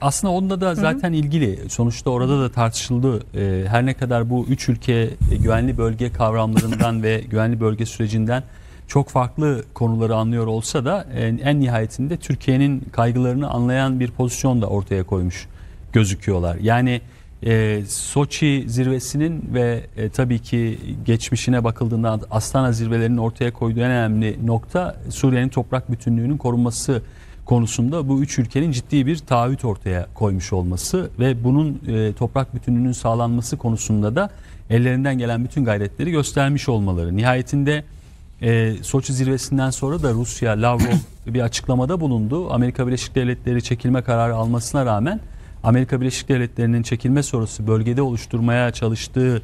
aslında onda da zaten ilgili. Sonuçta orada da tartışıldı. Ee, her ne kadar bu üç ülke e, güvenli bölge kavramlarından ve güvenli bölge sürecinden çok farklı konuları anlıyor olsa da en, en nihayetinde Türkiye'nin kaygılarını anlayan bir pozisyon da ortaya koymuş gözüküyorlar. Yani e, Soçi zirvesinin ve e, tabii ki geçmişine bakıldığında Astana zirvelerinin ortaya koyduğu en önemli nokta Suriye'nin toprak bütünlüğünün korunması konusunda bu üç ülkenin ciddi bir taahhüt ortaya koymuş olması ve bunun e, toprak bütünlüğünün sağlanması konusunda da ellerinden gelen bütün gayretleri göstermiş olmaları. Nihayetinde e, Soçi zirvesinden sonra da Rusya, Lavrov bir açıklamada bulundu. Amerika Birleşik Devletleri çekilme kararı almasına rağmen Amerika Birleşik Devletleri'nin çekilme sonrası bölgede oluşturmaya çalıştığı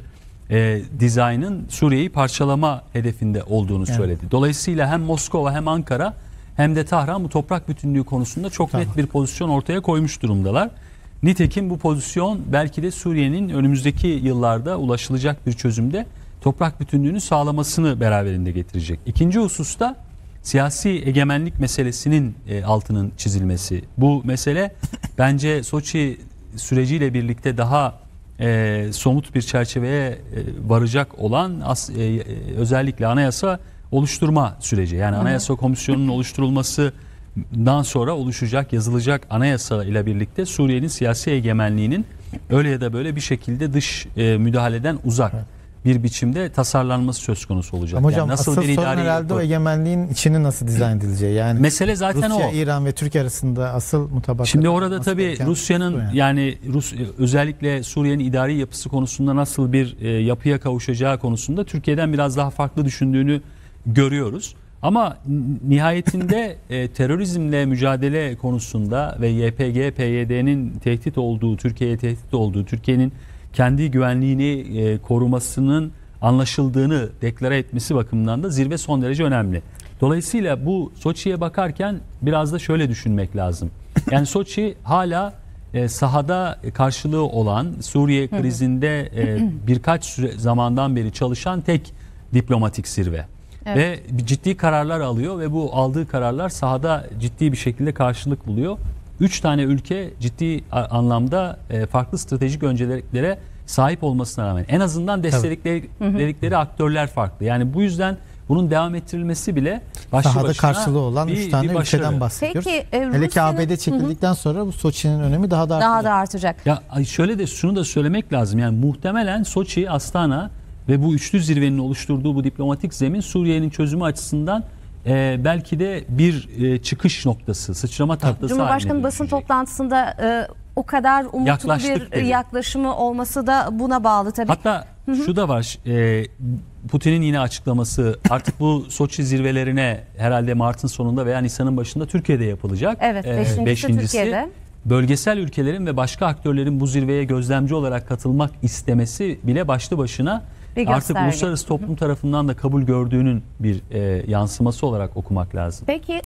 e, dizaynın Suriye'yi parçalama hedefinde olduğunu Evet. söyledi. Dolayısıyla hem Moskova hem Ankara hem de Tahran bu toprak bütünlüğü konusunda çok Tamam. net bir pozisyon ortaya koymuş durumdalar. Nitekim bu pozisyon belki de Suriye'nin önümüzdeki yıllarda ulaşılacak bir çözümde toprak bütünlüğünü sağlamasını beraberinde getirecek. İkinci hususta siyasi egemenlik meselesinin e, altının çizilmesi. Bu mesele bence Soçi süreciyle birlikte daha e, somut bir çerçeveye e, varacak olan as, e, e, özellikle anayasa oluşturma süreci. Yani anayasa komisyonunun oluşturulmasından sonra oluşacak, yazılacak anayasa ile birlikte Suriye'nin siyasi egemenliğinin öyle ya da böyle bir şekilde dış e, müdahaleden uzak bir biçimde tasarlanması söz konusu olacak. Ama hocam Yani asıl sorun idari herhalde o egemenliğin içini nasıl dizayn edileceği. Yani Mesele zaten Rusya, o. İran ve Türkiye arasında asıl mutabakat. Şimdi orada tabii Rusya'nın yani. yani Rus özellikle Suriye'nin idari yapısı konusunda nasıl bir e, yapıya kavuşacağı konusunda Türkiye'den biraz daha farklı düşündüğünü görüyoruz. Ama nihayetinde e, terörizmle mücadele konusunda ve YPG, PYD'nin tehdit olduğu, Türkiye'ye tehdit olduğu, Türkiye'nin kendi güvenliğini e, korumasının anlaşıldığını deklare etmesi bakımından da zirve son derece önemli. Dolayısıyla bu Soçi'ye bakarken biraz da şöyle düşünmek lazım. Yani Soçi hala e, sahada karşılığı olan Suriye krizinde e, birkaç süre, zamandan beri çalışan tek diplomatik zirve. Evet. Ve ciddi kararlar alıyor ve bu aldığı kararlar sahada ciddi bir şekilde karşılık buluyor. Üç tane ülke ciddi anlamda e, farklı stratejik önceliklere sahip olmasına rağmen en azından destekledikleri aktörler farklı. Yani bu yüzden bunun devam ettirilmesi bile başlı Sahada başına karşılığı olan bir- 3 tane bir başarı. ülkeden bahsediyoruz. Peki e, Hele ki ABD çekildikten sonra bu Soçi'nin önemi daha da daha artacak. da artacak. Ya şöyle de şunu da söylemek lazım. Yani muhtemelen Soçi, Astana ve bu üçlü zirvenin oluşturduğu bu diplomatik zemin Suriye'nin çözümü açısından e, belki de bir e, çıkış noktası, sıçrama tahtası Cumhurbaşkanı basın toplantısında e, o kadar umutlu Yaklaştık bir dedi. yaklaşımı olması da buna bağlı tabii. Hatta şu da var. e, Putin'in yine açıklaması artık bu Soçi zirvelerine herhalde Mart'ın sonunda veya Nisan'ın başında Türkiye'de yapılacak. Evet, E, beşincisi beşincisi, Türkiye'de. Bölgesel ülkelerin ve başka aktörlerin bu zirveye gözlemci olarak katılmak istemesi bile başlı başına Bir artık gösterge. uluslararası toplum tarafından da kabul gördüğünün bir e, yansıması olarak okumak lazım. Peki